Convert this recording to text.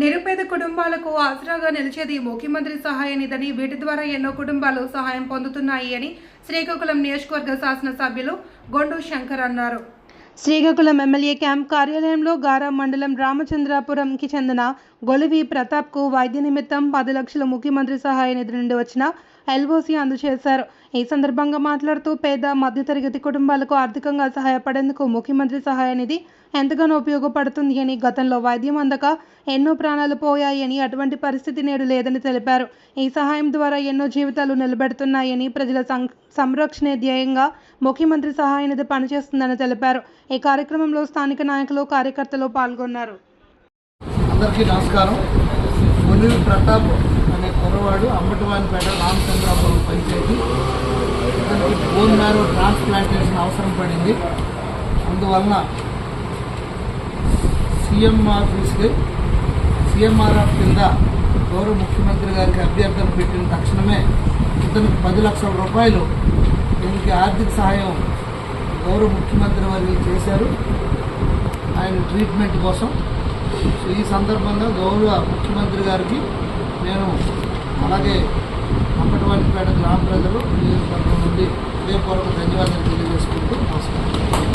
నిరుపేద కుటుంబాలకు ఆసరాగా నిలిచేది ముఖ్యమంత్రి సహాయ నిధిని వీటి ద్వారా ఎన్నో కుటుంబాలు సహాయం పొందుతున్నాయి అని శ్రీకాకుళం నియోజకవర్గ శాసనసభ్యులు గొండు శంకర్ అన్నారు. శ్రీకాకుళం ఎమ్మెల్యే క్యాంప్ కార్యాలయంలో గారా మండలం రామచంద్రాపురంకి చెందిన గొలివి ప్రతాప్కు వైద్య నిమిత్తం పది లక్షల ముఖ్యమంత్రి సహాయ నిధి నుండి వచ్చిన ఎల్ఓసి అందజేశారు. ఈ సందర్భంగా మాట్లాడుతూ పేద మధ్యతరగతి కుటుంబాలకు ఆర్థికంగా సహాయపడేందుకు ముఖ్యమంత్రి సహాయ నిధి ఎంతగానో ఉపయోగపడుతుంది అని గతంలో వైద్యం అందక ఎన్నో ప్రాణాలు పోయాయని అటువంటి పరిస్థితి నేడు లేదని తెలిపారు. ఈ సహాయం ద్వారా ఎన్నో జీవితాలు నిలబెడుతున్నాయని ప్రజల సం- సంరక్షణే ధ్యేయంగా ముఖ్యమంత్రి సహాయ నిధి పనిచేస్తుందని తెలిపారు. ఈ కార్యక్రమంలో స్థానిక నాయకులు కార్యకర్తలు పాల్గొన్నారు. అందరికీ నమస్కారం. ప్రతాప్ అనే కుర్రవాడు అంబటివానిపేట రామచంద్రాపురం పంచాయతీ. ఇతనికి బోన్ మ్యారో ట్రాన్స్ప్లాంటేషన్ అవసరం పడింది. అందువలన సీఎం ఆఫీస్కి సీఎంఆర్ఎఫ్ కింద గౌరవ ముఖ్యమంత్రి గారికి అభ్యర్థన పెట్టిన తక్షణమే ఇతనికి పది లక్షల రూపాయలు దీనికి ఆర్థిక సహాయం గౌరవ ముఖ్యమంత్రి వారికి చేశారు. ఆయన ట్రీట్మెంట్ కోసం. సో ఈ సందర్భంగా గౌరవ ముఖ్యమంత్రి గారికి నేను అలాగే అంబటివారిపేట గ్రామ ప్రజలు నియోజకవర్గం నుండి హృదయపూర్వక ధన్యవాదాలు తెలియజేసుకుంటూ నమస్కారం.